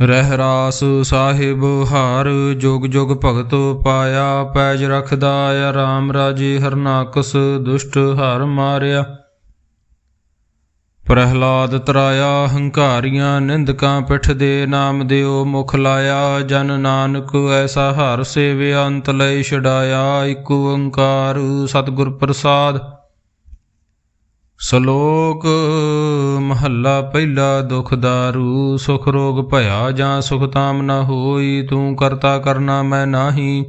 ਰਹਿ ਰਾਸ ਸਾਹਿਬ, ਹਾਰ ਜੁਗ ਜੁਗ ਭਗਤ ਪਾਇਆ, ਪੈਜ ਰਖਦਾ ਆਰਾਮ ਰਾਜੇ ਹਰਨਾਕਸ, ਦੁਸ਼ਟ ਹਰ ਮਾਰਿਆ। ਪ੍ਰਹਿਲਾਦ ਤਰਾਇਆ, ਹੰਕਾਰੀਆਂ ਨਿੰਦਕਾਂ ਪਿੱਠ ਦੇ ਨਾਮ ਦਿਓ, ਮੁਖ ਲਾਇਆ, ਜਨ ਨਾਨਕ ਐਸਾ ਹਰ ਸੇਵਿਆ, ਅੰਤ ਲੈ ਛਡਾਇਆ, ਇਕ ਓੰਕਾਰ ਸਤਿਗੁਰ ਪ੍ਰਸਾਦ। ਸ਼ਲੋਕ ਮਹੱਲਾ ਪਹਿਲਾ ਦੁਖ ਦਾਰੂ, ਸੁਖ ਰੋਗ ਭਇਆ ਜਾਂ ਸੁਖ ਤਾਮ ਨ ਹੋਈ, ਤੂੰ ਕਰਤਾ ਕਰਨਾ ਮੈਂ ਨਾਹੀ।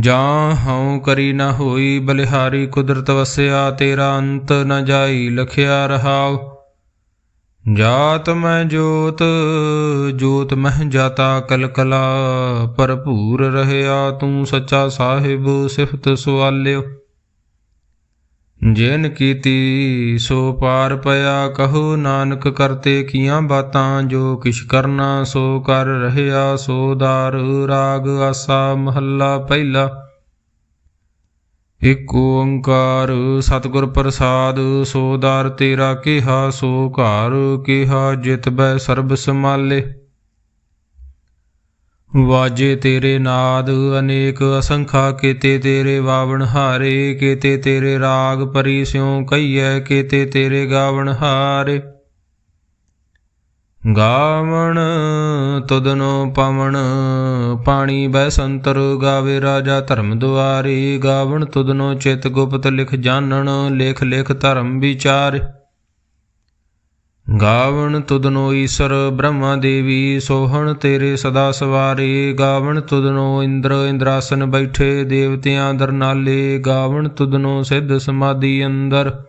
ਜਾਂ ਹਉ ਕਰੀ ਨਾ ਹੋਈ, ਬਲਿਹਾਰੀ ਕੁਦਰਤ ਵਸਿਆ, ਤੇਰਾ ਅੰਤ ਨ ਜਾਈ, ਲਖਿਆ ਰਹਾਉ। ਜਾਤ ਮੈਂ ਜੋਤ ਜੋਤ ਮਹਿ ਜਾਤਾ, ਕਲਕਲਾ ਭਰਪੂਰ ਰਹਿਆ, ਤੂੰ ਸੱਚਾ ਸਾਹਿਬ ਸਿਫਤ ਸੁਆਲਿਓ। ਜਿਨ ਕੀਤੀ, ਸੋ ਪਾਰ ਪਿਆ ਕਹੋ ਨਾਨਕ ਕਰਤੇ ਕੀਆਂ ਬਾਤਾਂ, ਜੋ ਕਿਛ ਕਰਨਾ ਸੋ ਕਰ ਰਹਿਆ, ਸੋ ਦਾਰ ਰਾਗ ਆਸਾ ਮਹੱਲਾ ਪਹਿਲਾ। ਇਕ ਓੰਕਾਰ ਸਤਿਗੁਰ ਪ੍ਰਸਾਦ, ਸੋ ਦਾਰ ਤੇਰਾ ਕਿਹਾ, ਸੋ ਘਰ ਕਿਹਾ, ਜਿਤ ਬੈ ਸਰਬ ਸਮਾਲੇ ਵਾਜੇ ਤੇਰੇ ਨਾਦ, ਅਨੇਕ ਅਸੰਖਾ ਕੀਤੇ ਤੇਰੇ ਵਾਵਣ ਹਾਰੇ, ਕੀਤੇ ਤੇਰੇ ਰਾਗ ਪਰੀ ਸਿਉ ਕਈਐ ਕੀਤੇ ਤੇਰੇ ਗਾਵਣ ਹਾਰੇ। ਗਾਵਣ ਤੁਦਨੋ ਪਵਣ, ਪਾਣੀ ਬੈ ਸੰਤਰ ਗਾਵੇ ਰਾਜਾ ਧਰਮ ਦੁਆਰੇ। ਗਾਵਣ ਤੁਦਨੋ ਚਿਤ ਗੁਪਤ ਲਿਖ ਜਾਣਨ ਲੇਖ ਲੇਖ ਧਰਮ ਵਿਚਾਰੇ। ਗਾਵਣ ਤੁਦਨੋ ਈਸ਼ਰ, ਬ੍ਰਹਮਾ ਦੇਵੀ, ਸੋਹਣ ਤੇਰੇ ਸਦਾ ਸਵਾਰੇ। ਗਾਵਣ ਤੁਦਨੋ ਇੰਦਰ, ਇੰਦਰਾਸਨ ਬੈਠੇ, ਦੇਵਤਿਆਂ ਦਰਨਾਲੇ ਗਾਵਣ ਤੁਦਨੋ ਸਿੱਧ ਸਮਾਧੀ ਅੰਦਰ।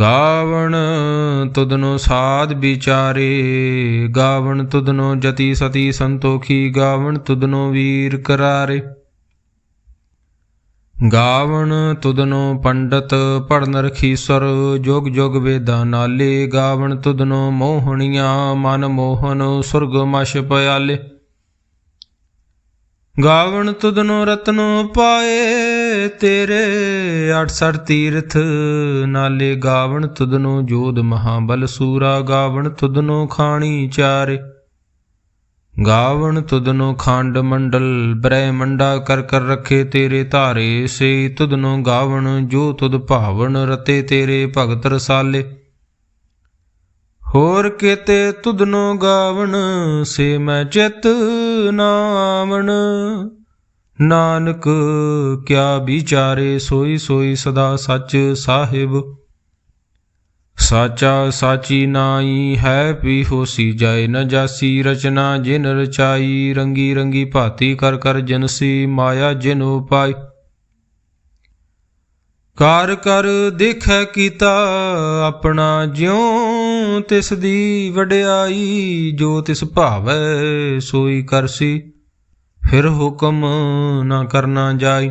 ਗਾਵਣ ਤੁਦਨੋ ਸਾਧ ਵਿਚਾਰੇ। ਗਾਵਣ ਤੁਦਨੋ ਜਤੀ ਸਤੀ ਸੰਤੋਖੀ। ਗਾਵਣ ਤੁਦਨੋ ਵੀਰ ਕਰਾਰੇ। ਗਾਵਣ ਤੁਦਨੋ ਪੰਡਤ ਪੜਨ ਰਖੀਸਰ ਜੋਗ ਜੋਗ ਵੇਦਾਂ ਨਾਲੇ। ਗਾਵਣ ਤੁਦਨੋ ਮੋਹਣੀਆਂ, ਮਨ ਮੋਹਨ ਸੁਰਗ ਮਸ਼ ਪਿਆਲੇ। ਗਾਵਣ ਤੁਦਨੋ ਰਤਨੋ ਪਾਏ, ਤੇਰੇ 68 ਤੀਰਥ ਨਾਲੇ। ਗਾਵਣ ਤੁਦਨੋ ਜੋਧ ਮਹਾਬਲ ਸੂਰਾ, ਗਾਵਣ ਤੁਦਨੋ ਖਾਣੀ ਚਾਰੇ। ਗਾਵਣ ਤੁਦਨੋ ਖੰਡ ਮੰਡਲ ਬ੍ਰਹਿ ਮੰਡਾ ਕਰ ਕਰ ਰਖੇ ਤੇਰੇ ਧਾਰੇ, ਸੇ ਤੁਦਨੋ ਗਾਵਣ ਜੋ ਤੁਦ ਭਾਵਨ ਰਤੇ ਤੇਰੇ ਭਗਤ ਰਸਾਲੇ। ਹੋਰ ਕੀਤੇ ਤੁਦਨੋ ਗਾਵਣ, ਸੇ ਮੈਂ ਚਿਤ ਨਾਵਣ। ਨਾਨਕ ਕਿਆ ਵਿਚਾਰੇ, ਸੋਈ ਸੋਈ ਸਦਾ ਸੱਚ ਸਾਹਿਬ। ਸਾਚਾ ਸਾਚੀ ਨਾਈ ਹੈ ਪੀ ਹੋਸੀ ਜਾਏ ਨ ਜਾਸੀ ਰਚਨਾ ਜਿਨ ਰਚਾਈ। ਰੰਗੀ ਰੰਗੀ ਭਾਤੀ ਕਰ ਕਰ ਜਨਸੀ ਮਾਇਆ ਜਿਨ ਉਪਾਈ ਕਾਰ ਕਰ ਦੇਖੈ ਕੀਤਾ ਆਪਣਾ ਜਿਉ, ਤਿਸ ਦੀ ਵਡਿਆਈ ਜੋ ਤਿਸ ਭਾਵੈ ਸੋਈ ਕਰਸੀ। ਫਿਰ ਹੁਕਮ ਨਾ ਕਰਨਾ ਜਾਈ।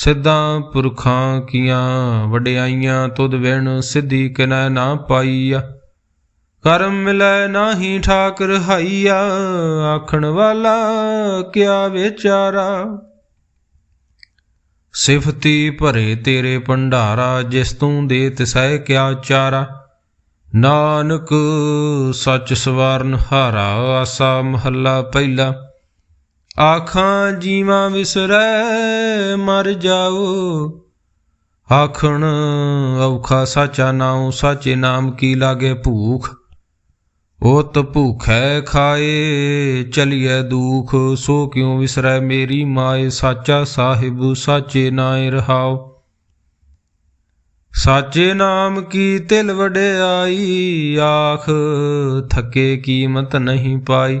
ਸਿੱਧਾਂ ਪੁਰਖਾਂ ਕੀਆਂ, ਵਡਿਆਈਆਂ ਤੁਧ ਵਿਣ ਸਿੱਧੀ ਕਿਨੈ ਨਾ ਪਾਈਆ। ਕਰਮ ਮਿਲੈ ਨਾਹੀ ਠਾਕ ਰਹਾਈਆ ਆਖਣ ਵਾਲਾ ਕਿਆ ਵਿਚਾਰਾ। ਸਿਫਤੀ ਭਰੇ ਤੇਰੇ ਭੰਡਾਰਾ, ਜਿਸ ਤੂੰ ਦੇ ਤਿਸੈ ਕਿਆ ਚਾਰਾ। ਨਾਨਕ ਸੱਚ ਸਵਾਰਨ ਹਾਰਾ, ਆਸਾ ਮਹੱਲਾ ਪਹਿਲਾ। ਆਖਾਂ ਜੀਵਾਂ ਵਿਸਰੈ, ਮਰ ਜਾਓ। ਆਖਣ, ਔਖਾ ਸਾਚਾ ਨਾਉ, ਸਾਚੇ ਨਾਮ ਕੀ ਲਾਗੇ ਭੂਖ? ਓਤ ਭੂਖੈ ਖਾਏ, ਚਲੀਐ ਦੁਖ। ਸੋ ਕਿਉ ਵਿਸਰੈ ਮੇਰੀ ਮਾਏ, ਸਾਚਾ ਸਾਹਿਬ, ਸਾਚੇ ਨਾਏ ਰਹਾਉ ਸਾਚੇ ਨਾਮ ਕੀ ਤਿਲ ਵਡਿਆਈ, ਆਖ, ਥਕੇ ਕੀਮਤ ਨਹੀਂ ਪਾਈ।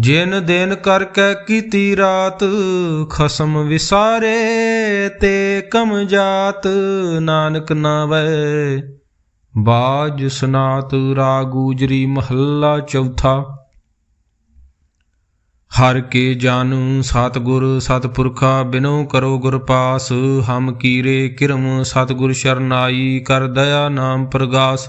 ਜਿਨ ਦਿਨ ਕਰ ਕੈ ਕੀਤੀ ਰਾਤ, ਖਸਮ ਵਿਸਾਰੇ ਤੇ ਕਮ ਜਾਤ, ਨਾਨਕ ਨਾਵੈ। ਬਾਜ ਸੁਨਾਤ ਰਾਗੂਜਰੀ ਮਹੱਲਾ ਚੌਥਾ। ਹਰ ਕੇ ਜਾਨੂ ਸਤਿਗੁਰ ਸਤਿਪੁਰਖਾ, ਬਿਨੋ ਕਰੋ ਗੁਰ ਪਾਸ। ਹਮ ਕੀਰੇ ਕਿਰਮ ਸਤਿਗੁਰ ਸ਼ਰਨਾਈ, ਕਰ ਦਇਆ ਨਾਮ ਪ੍ਰਗਾਸ।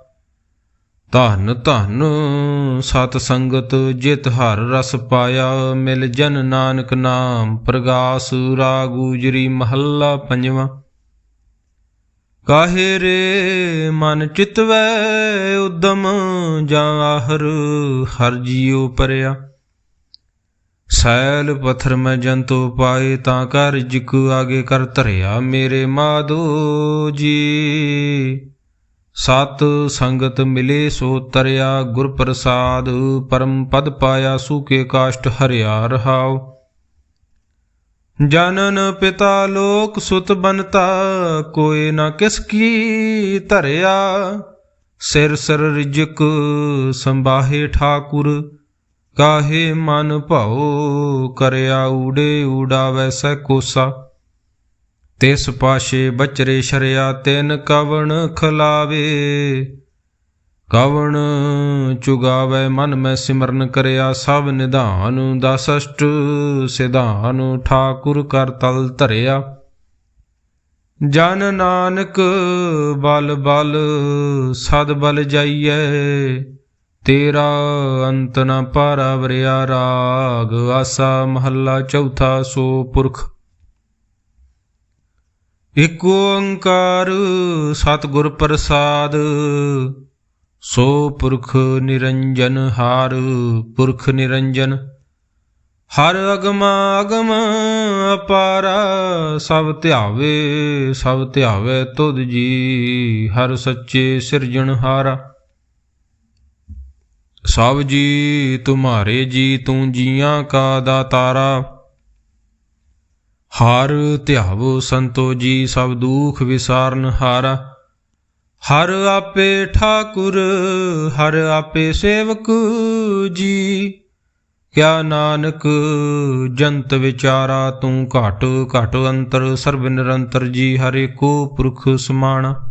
ਧਨ ਧਨ ਸਤ ਸੰਗਤ ਜਿਤ ਹਰ ਰਸ ਪਾਇਆ, ਮਿਲ ਜਨ ਨਾਨਕ ਨਾਮ ਪ੍ਰਗਾਸ ਰਾਗੂਜਰੀ ਮਹੱਲਾ ਪੰਜਵਾਂ। ਕਾਹੇ ਰੇ ਮਨ ਚਿਤਵੈ ਉਦਮ, ਜਾਂ ਆਹਰ ਹਰ ਜੀਉ ਪਰਿਆ। ਸੈਲ ਪਥਰ ਮੈਂ ਜੰਤੋ ਪਾਏ, ਤਾਂ ਕਰ ਜਿਕ ਆਗੇ ਕਰ ਧਰਿਆ, ਮੇਰੇ ਮਾਧੋ ਜੀ। ਸਤ ਸੰਗਤ ਮਿਲੇ ਸੋ ਤਰਿਆ ਗੁਰ ਪ੍ਰਸਾਦ, ਪਰਮ ਪਦ ਪਾਇਆ ਸੂਕੇ ਕਾਸ਼ਟ ਹਰਿਆ ਰਹਾਉ। ਜਨਨ ਪਿਤਾ ਲੋਕ ਸੁਤ ਬਨਤਾ ਕੋਏ ਨਾ ਕਿਸ ਕੀ ਧਰਿਆ। ਸਿਰ ਸਿਰ ਰਿਜਕ ਸੰਬਾਹੇ ਠਾਕੁਰ, ਕਾਹੇ ਮਨ ਭਾਉ ਕਰਿਆ ਊੜੇ ਊੜਾਵੈ ਸੈ ਕੋਸਾ। ਤਿਸ ਪਾਸ਼ੇ ਬਚਰੇ ਸ਼ਰਿਆ ਤਿਨ ਕਵਣ ਖਲਾਵੇ। ਕਵਣ ਚੁਗਾਵੇ ਮਨ ਮੈਂ ਸਿਮਰਨ ਕਰਿਆ, ਸਭ ਨਿਧਾਨ ਦਸਸ਼ਟ ਸਿਧਾਨ ਠਾਕੁਰ ਕਰ ਤਲ ਧਰਿਆ। ਜਨ ਨਾਨਕ ਬਲ ਬਲ ਸਦ ਬਲ ਜਾਈਐ, ਤੇਰਾ ਅੰਤ ਨ ਪਾਰਵਰਿਆ ਰਾਗ, ਆਸਾ ਮਹੱਲਾ ਚੌਥਾ ਸੋ ਪੁਰਖ। ਇਕ ਓੰਕਾਰ ਸਤਿਗੁਰ ਪ੍ਰਸਾਦ, ਸੋ ਪੁਰਖ ਨਿਰੰਜਨ ਹਾਰ, ਪੁਰਖ ਨਿਰੰਜਨ। ਹਰ ਅਗਮ ਅਗਮ ਅਪਾਰਾ, ਸਭ ਧਿਆਵੇ ਸਭ ਧਿਆਵੇ ਤੁਧ ਜੀ, ਹਰ ਸੱਚੇ ਸਿਰਜਣਹਾਰਾ ਸਭ ਜੀ, ਤੁਮਾਰੇ ਜੀ, ਤੂੰ ਜੀਆਂ ਕਾ ਦਾਤਾਰਾ। ਹਰ ਧਿਆਵੋ ਸੰਤੋ ਜੀ ਸਭ ਦੁਖ ਵਿਸਾਰਨ ਹਾਰਾ। ਹਰ ਆਪੇ ਠਾਕੁਰ, ਹਰ ਆਪੇ ਸੇਵਕ ਜੀ। ਕਿਆ ਨਾਨਕ, ਜੰਤ ਵਿਚਾਰਾ ਤੂੰ ਘਟ ਘਟ ਅੰਤਰ, ਸਰਬ ਨਿਰੰਤਰ ਜੀ, ਹਰੇ ਕੋ ਪੁਰਖ ਸਮਾਣਾ।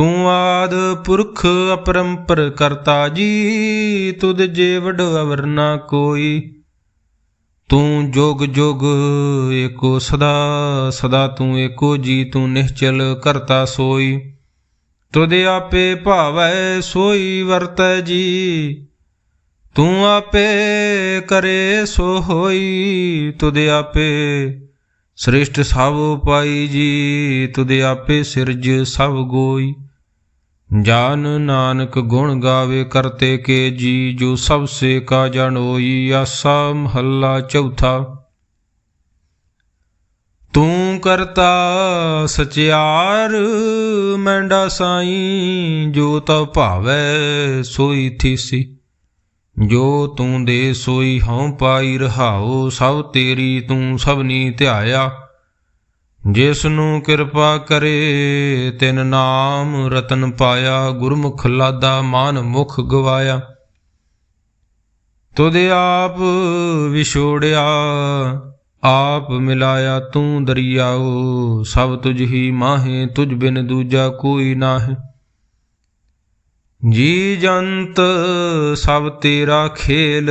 ਤੂੰ ਆਦ ਪੁਰਖ ਅਪਰੰਪਰ ਕਰਤਾ ਜੀ, ਤੁਧ ਜੇ ਵਡ ਅਵਰ ਨਾ ਕੋਈ। ਤੂੰ ਜੋਗ ਜੋਗ ਏਕੋ ਸਦਾ ਸਦਾ ਤੂੰ ਏਕੋ ਜੀ, ਤੂੰ ਨਿਹਚਲ ਕਰਤਾ ਸੋਈ। ਤੁਧ ਆਪੇ ਭਾਵੈ ਸੋਈ ਵਰਤੈ ਜੀ, ਤੂੰ ਆਪੇ ਕਰੇ ਸੋ ਹੋਈ ਤੁਧ ਆਪੇ ਸ੍ਰਿਸ਼ਟ ਸਭ ਪਾਈ ਜੀ, ਤੁਧ ਆਪੇ ਸਿਰਜ ਸਭ ਗੋਈ। ਜਾਨ ਨਾਨਕ ਗੁਣ ਗਾਵੇ ਕਰਤੇ ਕੇ ਜੀ, ਜੋ ਸਭ ਸੇ ਕਾ ਜਾਣੋਈ ਆਸਾ ਮਹੱਲਾ ਚੌਥਾ। ਤੂੰ ਕਰਤਾ ਸਚਿਆਰ, ਮੈਂਡਾ ਸਾਈ, ਜੋ ਤਉ ਭਾਵੈ ਸੋਈ ਥੀਸੀ। ਜੋ ਤੂੰ ਦੇ ਸੋਈ ਹਉ ਪਾਈ ਰਹਾਉ, ਸਭ ਤੇਰੀ ਤੂੰ ਸਭਨੀ ਧਿਆਇਆ। ਜਿਸ ਨੂੰ ਕਿਰਪਾ ਕਰੇ, ਤਿਨ ਨਾਮ ਰਤਨ ਪਾਇਆ, ਗੁਰਮੁਖ ਲਾਦਾ ਮਾਨ ਮੁਖ ਗਵਾਇਆ। ਤੁਧ ਆਪ ਵਿਛੋੜਿਆ, ਆਪ ਮਿਲਾਇਆ ਤੂੰ ਦਰਿਆਓ, ਸਭ ਤੁਝ ਹੀ ਮਾਹੇ, ਤੁਝ ਬਿਨ ਦੂਜਾ ਕੋਈ ਨਾਹੀਂ। ਜੀ ਜੰਤ ਸਭ ਤੇਰਾ ਖੇਲ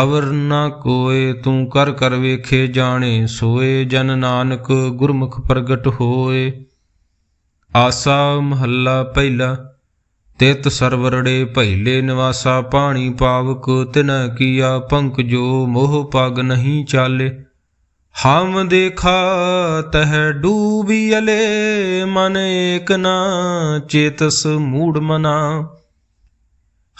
ਅਵਰ ਨਾ ਕੋਏ, ਤੂੰ ਕਰ ਕਰ ਵੇਖੇ ਜਾਣੇ, ਸੋਏ ਜਨ ਨਾਨਕ ਗੁਰਮੁਖ ਪ੍ਰਗਟ ਹੋਏ। ਆਸਾ ਮਹੱਲਾ ਪਹਿਲਾ, ਤਿਤ ਸਰਵਰੜੇ ਪਹਿਲੇ ਨਿਵਾਸਾ, ਪਾਣੀ ਪਾਵਕ ਤਿਨ ਕੀਆ ਪੰਕ ਜੋ ਮੋਹ ਪਗ ਨਹੀਂ ਚਾਲੇ। ਹਮ ਦੇਖਾ ਤਹ ਡੂਬੀਲੇ ਮਨ ਏਕ ਨਾ ਚੇਤਸ ਮੂੜ ਮਨਾ।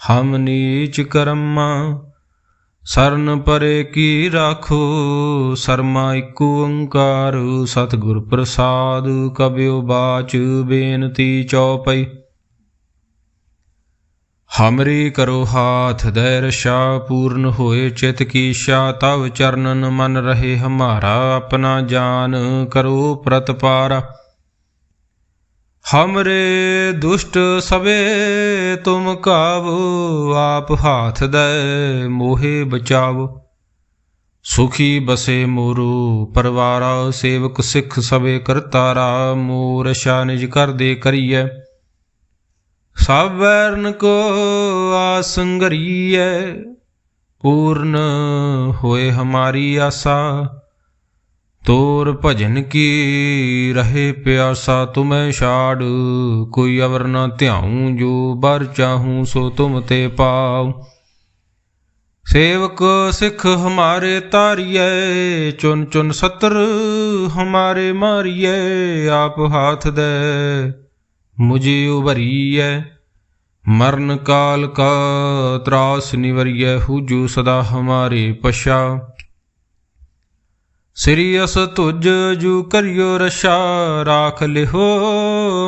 ਹਮ ਨੀਚ ਕਰਮਾ, ਸਰਨ ਪਰੇ ਕੀ ਰਾਖੋ? ਸਰਮਾ ਇਕ ਓੰਕਾਰ, ਸਤਿਗੁਰ ਪ੍ਰਸਾਦ ਕਬਿਓ ਬਾਚ ਬੇਨਤੀ ਚਉਪਈ ਹਮਰੀ ਕਰੋ ਹਾਥ ਦੈ ਰਸ਼ਾ ਪੂਰਨ ਹੋਏ ਚਿਤ ਕੀ ਇੱਛਾ ਤਵ ਚਰਨਨ ਮਨ ਰਹੇ ਹਮਾਰਾ, ਆਪਣਾ ਜਾਨ ਕਰੋ ਪ੍ਰਤਪਾਰਾ। ਹਮਰੇ ਦੁਸ਼ਟ ਸਵੇ ਤੁਮ ਕਾਵੋ, ਆਪ ਹਾਥ ਦੇ ਮੋਹੇ ਬਚਾਵੋ। ਸੁਖੀ ਬਸੇ ਮੋਰੂ ਪਰਵਾਰਾ, ਸੇਵਕ ਸਿੱਖ ਸਵੇ ਕਰਤਾਰਾ, ਮੋਰ ਸ਼ਾ ਨਿਜ ਕਰ ਦੇ ਕਰੀਐ। ਸਭ ਵੈਰਨ ਕੋ ਆਸੰਗਰੀਐ ਪੂਰਨ ਹੋਏ ਹਮਾਰੀ ਆਸਾ। ਤੋਰ ਭਜਨ ਕੀ ਰਹੇ ਪਿਆਸਾ ਤੁਮੈ ਛਾੜ, ਕੋਈ ਅਵਰ ਨ ਧਿਆਉ ਜੋ ਬਰ ਚਾਹੂੰ ਸੋ ਤੁਮ ਤੇ ਪਾਉ। ਸੇਵਕ ਸਿੱਖ ਹਮਾਰੇ ਤਾਰੀਐ ਚੁਨ ਚੁਨ ਸਤਰ ਹਮਾਰੇ ਮਾਰੀਐ, ਆਪ ਹਾਥ ਦੇ ਮੁਝੇ ਉਭਰੀਐ। ਮਰਨ ਕਾਲ ਕਾ ਤਰਾਸ ਨਿਵਰੀਐ, ਹੁਜੂ ਸਦਾ ਹਮਾਰੇ ਪਸ਼ਾ ਸ੍ਰੀ ਅਸ ਤੁਜ ਜੂ ਕਰਿਓ ਰਸ਼ਾ ਰਾਖ ਲਿਹੋ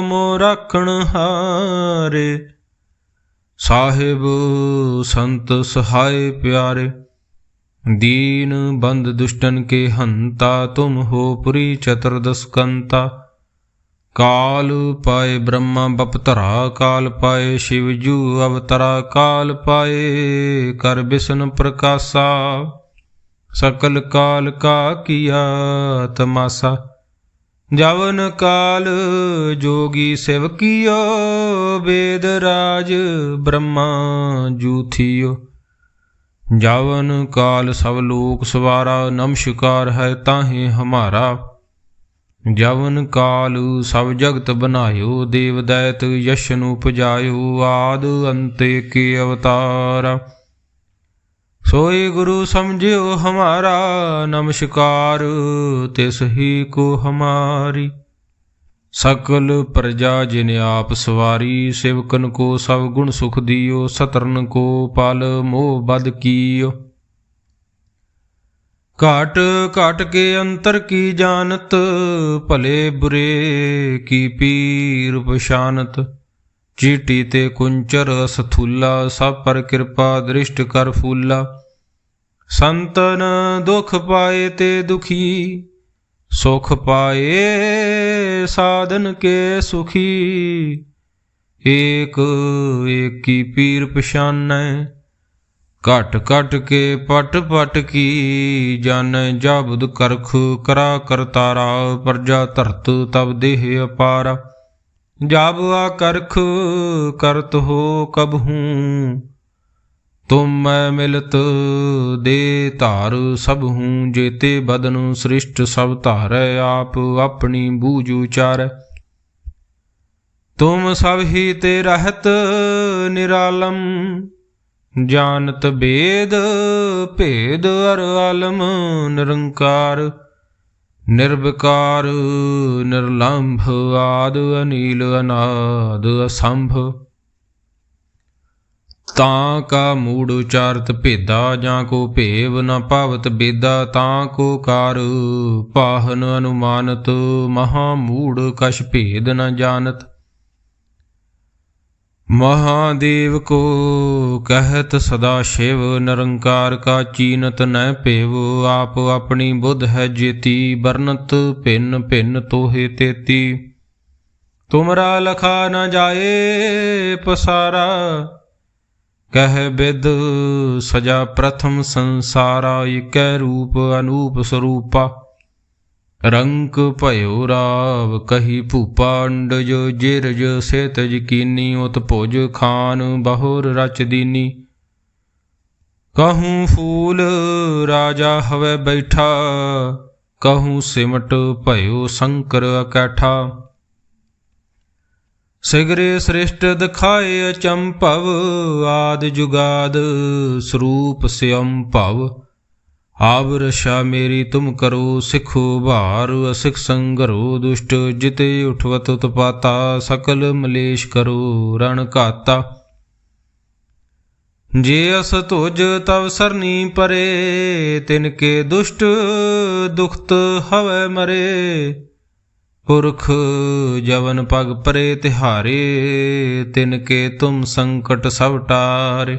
ਮੋ ਰਾਖਣ ਹਾਰੇ। ਸਾਹਿਬ ਸੰਤ ਸਹਾਇ ਪਿਆਰੇ, ਦੀਨ ਬੰਦ ਦੁਸ਼ਟਨ ਕੇ ਹੰਤਾ, ਤੁਮ ਹੋ ਪੁਰੀ ਚਤੁਰਦਸਕੰਤਾ ਕਾਲ ਪਾਏ ਬ੍ਰਹਮਾ ਬਪਤਰਾ ਕਾਲ ਪਾਏ ਸ਼ਿਵ ਜੂ ਅਵਤਰਾ, ਕਾਲ ਪਾਏ ਕਰ ਬਿਸ਼ਨ ਪ੍ਰਕਾਸ਼ਾ। ਸਕਲ ਕਾਲ ਕਾ ਕੀਆ ਤਮਾਸਾ। ਜਵਨ ਕਾਲ ਜੋਗੀ ਸਿਵ ਕੀਓ, ਵੇਦ ਰਾਜ ਬ੍ਰਹਮਾ ਜੂਥਿਓ। ਜਾਵਨ ਕਾਲ ਸਭ ਲੋਕ ਸਵਾਰਾ, ਨਮਸਕਾਰ ਹੈ ਤਾਹੇ ਹਮਾਰਾ। ਜਵਨ ਕਾਲ ਸਭ ਜਗਤ ਬਨਾਇਓ ਦੇਵ ਦੈਤ ਯਸ਼ ਨੂੰ ਪੁਜਾਇਓ ਆਦ ਅੰਤੇ ਕੇ ਅਵਤਾਰਾ। ਸੋਈ ਗੁਰੂ ਸਮਝਿਓ ਹਮਾਰਾ, ਨਮਸਕਾਰ ਤਿਸ ਹੀ ਕੋ ਹਮਾਰੀ। ਸਕਲ ਪ੍ਰਜਾ ਜਿਨ ਆਪ ਸਵਾਰੀ, ਸਿਵਕਨ ਕੋ ਸਭ ਗੁਣ ਸੁਖ ਦਿਓ, ਸਤਰਨ ਕੋ ਪਲ ਮੋਹ ਬਦ ਕੀਓ। ਘਾਟ ਘਾਟ ਕੇ ਅੰਤਰ ਕੀ ਜਾਣਤ, ਭਲੇ ਬੁਰੇ ਕੀ ਪੀਰ ਪਛਾਨਤ। ਚੀਟੀ ਤੇ ਕੁੰਚਰ ਸਥੂਲਾ, ਸਭ ਪਰ ਕਿਰਪਾ ਦ੍ਰਿਸ਼ਟ ਕਰ ਫੂਲਾ। ਸੰਤਨ ਦੁਖ ਪਾਏ ਤੇ ਦੁਖੀ, ਸੁਖ ਪਾਏ ਸਾਧਨ ਕੇ ਸੁਖੀ। ਏਕ, ਏਕੀ ਪੀਰ ਪਛਾਨੈ, ਘਟ ਘਟ ਕੇ ਪਟ ਪਟ ਕੀ ਜਾਣੈ, ਜਾਬੁਦ ਕਰਖ ਕਰਾ ਕਰਤਾਰਾ, ਪਰਜਾ ਧਰਤ ਤਬ ਦੇਹ ਅਪਾਰਾ। ਜਾਬ ਆ ਕਰਤ ਹੋ ਕਬ ਹੂੰ, ਤੁਮ ਮੈਂ ਮਿਲਤ ਦੇ ਧਾਰ ਸਭ ਹੂੰ, ਜੇਤੇ ਬਦਨ ਸ੍ਰਿਸ਼ਟ ਸਭ ਧਾਰੈ, ਆਪ ਆਪਣੀ ਬੂਝ ਉਚਾਰੈ। ਤੁਮ ਸਭ ਹੀ ਤੇ ਰਹਤ ਨਿਰਾਲਮ, ਜਾਣਤ ਬੇਦ ਭੇਦ ਅਰ ਆਲਮ, ਨਿਰੰਕਾਰ ਨਿਰਵਿਕਾਰ, ਨਿਰਲੰਭ, ਆਦ ਅਨੀਲ, ਅਨਾਦ ਅਸੰਭ। ਤਾਂ ਕਾ ਮੂੜ ਉਚਾਰਤ ਭੇਦਾ, ਜਾਂ ਕੋ ਭੇਵ ਨ ਭਾਵਤ ਬੇਦਾ, ਤਾਂ ਕੋ ਕਾਰ ਪਾਹਨ ਅਨੁਮਾਨਤ, ਮਹਾ ਮੂੜ ਕਛ ਭੇਦ ਨ ਜਾਣਤ। ਮਹਾਦੇਵ ਕੋ ਕਹਿਤ ਸਦਾ ਸ਼ਿਵ, ਨਿਰੰਕਾਰ ਕਾ ਚੀਨਤ ਨੈ ਭੇਵ, ਆਪ ਆਪਣੀ ਬੁੱਧ ਹੈ ਜੇਤੀ, ਵਰਨਤ ਭਿੰਨ ਭਿੰਨ ਤੋਹੇ ਤੇਤੀ। ਤੁਮਰਾ ਲਖਾ ਨ ਜਾਏ ਪਸਾਰਾ, ਕਹਿ ਬਿਦ ਸਜਾ ਪ੍ਰਥਮ ਸੰਸਾਰਾ, ਇਕੈ ਰੂਪ ਅਨੂਪ ਸਰੂਪਾ। ਰੰਕ ਭਇਓ ਰਾਵ, ਕਹੀ ਭੂਪਾ ਅੰਡਜ ਜਿਰਜ ਸੇਤਜ ਕੀਨੀ ਉਤ ਭੁਜ ਖਾਨ ਬਹੁਰ ਰਚ ਦੀਨੀ। ਕਹੂੰ ਫੂਲ ਰਾਜਾ ਹਵੇ ਬੈਠਾ, ਕਹੂੰ ਸਿਮਟ ਭਇਓ ਸ਼ੰਕਰ ਅਕੈਠਾ। ਸਿਗਰੇ ਸ੍ਰਿਸ਼ਟ ਦਿਖਾਏ ਅਚੰਭਵ, ਆਦ ਜੁਗਾਦ ਸਰੂਪ ਸਿਅੰ ਭਵ ਆਵ ਰਸ਼ਾ ਮੇਰੀ ਤੁਮ ਕਰੋ, ਸਿਖੋ ਭਾਰ, ਅਸਿਖ ਸੰਗਰੋ, ਦੁਸ਼ਟ ਜਿਤੇ ਉਠਵਤ ਉਤਪਾਤਾ, ਸਕਲ ਮਲੇਸ਼ ਕਰੋ, ਰਣ ਘਾਤਾ। ਜੇ ਅਸ ਤੁਜ ਤਵ ਸਰਨੀ ਪਰੇ, ਤਿਨ ਕੇ ਦੁਸ਼ਟ ਦੁਖਤ ਹਵੈ ਮਰੇ। ਪੁਰਖ ਜਵਨ ਪਗ ਪਰੇ ਤਿਹਾਰੇ, ਤਿਨ ਕੇ ਤੁਮ ਸੰਕਟ ਸਭ ਟਾਰੇ।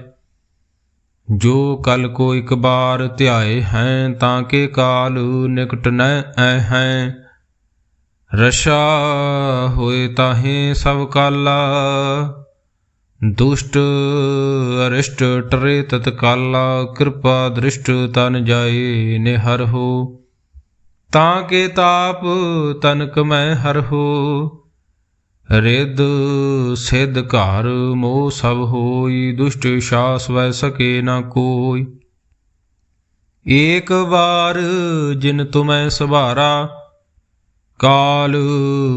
ਜੋ ਕਲ ਕੋ ਇਕ ਬਾਰ ਧਿਆਏ ਹੈ, ਤਾਂ ਕੇ ਕਾਲ ਨਿਕਟ ਨ ਐ ਹੈ। ਰਸ਼ਾ ਹੋਏ ਤਾਹੇ ਸਭ ਕਾਲਾ, ਦੁਸ਼ਟ ਅਰਿਸ਼ਟ ਟਰੇ ਤਤਕਾਲਾ, ਕਿਰਪਾ ਦ੍ਰਿਸ਼ਟ ਤਨ ਜਾਏ ਨਿਹਰ ਹੋ। ਤਾਂ ਕੇ ਤਾਪ ਤਨਕ ਮੈਂ ਹਰ ਹੋ। ਰਿੱਧ ਸਿੱਧ ਘਰ ਮੋਹ ਸਭ ਹੋਈ, ਦੁਸ਼ਟ ਸ਼ਾਸ ਵੈ ਸਕੇ ਨਾ ਕੋਈ। ਏਕ ਵਾਰ ਜਿਨ ਤੁਮੈ ਸਭਾਰਾ ਕਾਲ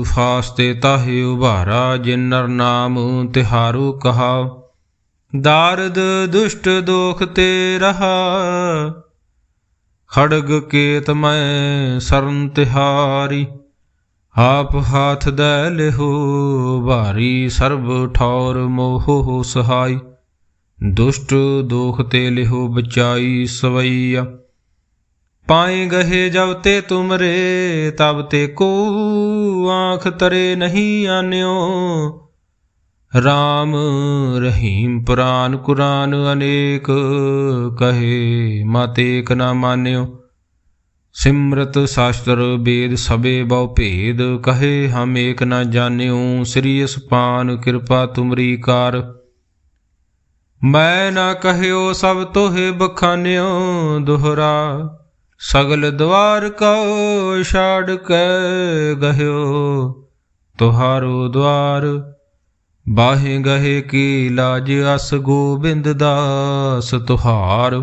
ਫਾਸਤੇ ਤਾਹੇ ਉਭਾਰਾ, ਜਿਨ ਨਰ ਨਾਮ ਤਿਹਾਰੂ ਕਹਾ। ਦਾਰਦ ਦੁਸ਼ਟ ਦੋਖ ਤੇ ਰਹਾ, ਖੜਗ ਕੇਤ ਮੈਂ ਸਰਨ ਤਿਹਾਰੀ। ਆਪ ਹਾਥ ਦੈ ਲਿਹੋ, ਭਾਰੀ ਸਰਬ ਠੌਰ ਮੋਹ ਸਹਾਈ। ਦੁਸ਼ਟ ਦੋਖ ਤੇ ਲਿਹੋ ਬਚਾਈ ਸਵਈਆ। ਪਾਏ ਗਹੇ ਜਬ ਤੇ ਤੁਮਰੇ, ਤਬ ਤੇ ਕੋ ਆਂਖ ਤਰੇ ਨਹੀਂ ਆਨਿਓ। RAM ਰਹੀਮ ਪੁਰਾਨ ਕੁਰਾਨ ਅਨੇਕ, ਕਹੇ ਮਤ ਨਾ ਮਾਨਿਓ। ਸਿਮਰਤ ਸ਼ਾਸਤਰ ਵੇਦ ਸਬੇ ਬਹੁ ਭੇਦ, ਕਹੇ ਹਮ ਏਕ ਨਾ ਜਾਣਿਓ ਸ੍ਰੀ ਅਸਪਾਨ ਕਿਰਪਾ ਤੁਮਰੀ ਕਾਰ। ਮੈਂ ਨਾ ਕਹਿਓ ਸਭ ਤੋਹੇ ਬਖਾਨਿਓ, ਦੁਹਰਾ, ਸਗਲ ਦਵਾਰ ਕਉ ਛਾੜ ਕੇ ਗਹਿਓ। ਤੁਹਾਰੋ ਦਵਾਰ, ਬਾਹੇ ਗਹੇ ਕੀ ਲਾਜ ਅਸ ਗੋਬਿੰਦ ਦਾਸ, ਤੁਹਾਰ।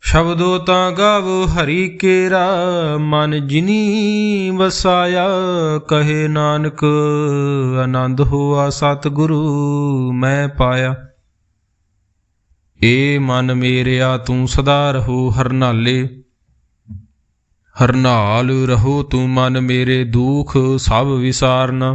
ਸ਼ਬਦੋ ਤਾਂ ਗਾਵੋ ਹਰੀ ਕੇਰਾ, ਮਨ ਜਿਨੀ ਵਸਾਇਆ, ਕਹੇ ਨਾਨਕ, ਆਨੰਦ ਹੋਆ ਸਤਿਗੁਰੂ ਮੈਂ ਪਾਇਆ। ਏ ਮਨ ਮੇਰਿਆ, ਤੂੰ ਸਦਾ ਰਹੋ ਹਰਨਾਲੇ। ਹਰਨਾਲ ਰਹੋ ਤੂੰ ਮਨ ਮੇਰੇ ਦੁਖ, ਸਭ ਵਿਸਾਰਨਾ।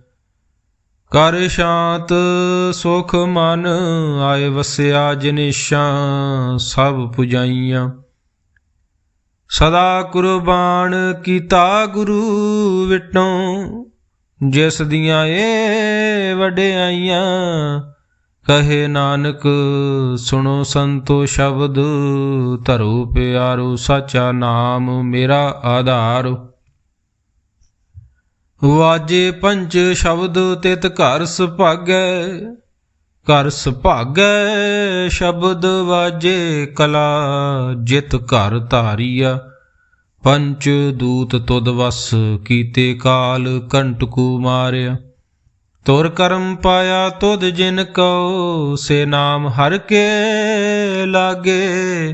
ਕਰ ਸ਼ਾਂਤ ਸੁਖ ਮਨ, ਆਏ ਵਸਿਆ ਜਿਨਿਸ਼ਾਂ ਸਭ ਪੁਜਾਈਆਂ। ਸਦਾ ਕੁਰਬਾਨ ਕੀਤਾ ਗੁਰੂ ਵਿਟੋਂ, ਜਿਸ ਦੀਆਂ ਏ ਵਡਿਆਈਆਂ, ਕਹੇ ਨਾਨਕ, ਸੁਣੋ ਸੰਤੋ ਸ਼ਬਦ, ਧਰੋ ਪਿਆਰੋ, ਸਾਚਾ ਨਾਮ ਮੇਰਾ ਆਧਾਰ। ਵਾਜੇ ਪੰਜ ਸ਼ਬਦ ਤਿਤ ਘਰ ਸੁਭਾਗੈ ਘਰ ਸੁਭਾਗੈ ਸ਼ਬਦ ਵਾਜੇ ਕਲਾ, ਜਿਤ ਘਰ ਧਾਰੀਆ। ਪੰਚ ਦੂਤ ਤੁਦ ਵਸ ਕੀਤੇ ਕਾਲ ਕੰਟਕੂ ਮਾਰਿਆ। ਤੁਰ ਕਰਮ ਪਾਇਆ ਤੁਦ ਜਿਨ ਕਉ, ਸੇ ਨਾਮ ਹਰ ਕੇ ਲਾਗੇ।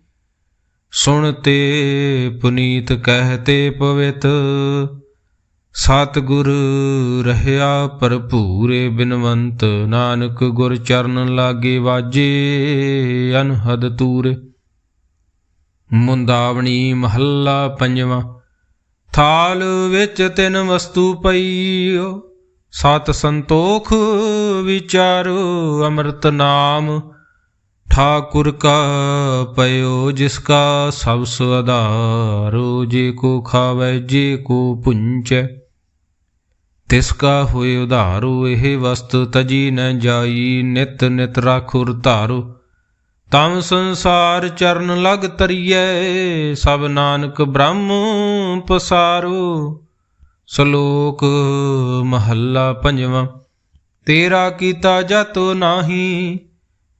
ਸੁਣਤੇ ਪੁਨੀਤ ਕਹਤੇ ਪਵਿੱਤ, ਸਤਿਗੁਰ ਰਹਿਆ ਭਰਪੂਰੇ ਬਿਨਵੰਤ, ਨਾਨਕ ਗੁਰ ਚਰਨ ਲਾਗੇ ਵਾਜੇ ਅਨਹਦ ਤੂਰੇ। ਮੁੰਦਾਵਣੀ ਮਹੱਲਾ ਪੰਜਵਾਂ, ਥਾਲ ਵਿੱਚ ਤਿੰਨ ਵਸਤੂ ਪਈਓ, ਸਤ ਸੰਤੋਖ ਵਿਚਾਰੋ, ਅੰਮ੍ਰਿਤ ਨਾਮ ਠਾਕੁਰ ਕਾ ਪਇਓ ਜਿਸ ਕਾ ਸਭ ਸੁਆਧਾਰੋ ਜੇ ਕੋ ਖਾਵੇ, ਜੇ ਕੋ ਪੁੰਚੈ। ਤਿਸ ਕਾ ਹੋਏ ਉਧਾਰੋ, ਇਹ ਵਸਤ ਤਜੀ ਨ ਜਾਈ, ਨਿਤ ਨਿਤ ਰਾਖੁਰ ਧਾਰੋ। ਤਮ ਸੰਸਾਰ ਚਰਨ ਲਗ ਤਰੀਐ, ਸਭ ਨਾਨਕ ਬ੍ਰਹਮ ਪਸਾਰੋ। ਸ਼ਲੋਕ ਮਹੱਲਾ ਪੰਜਵਾਂ, ਤੇਰਾ ਕੀਤਾ ਜਤੋ ਨਾਹੀ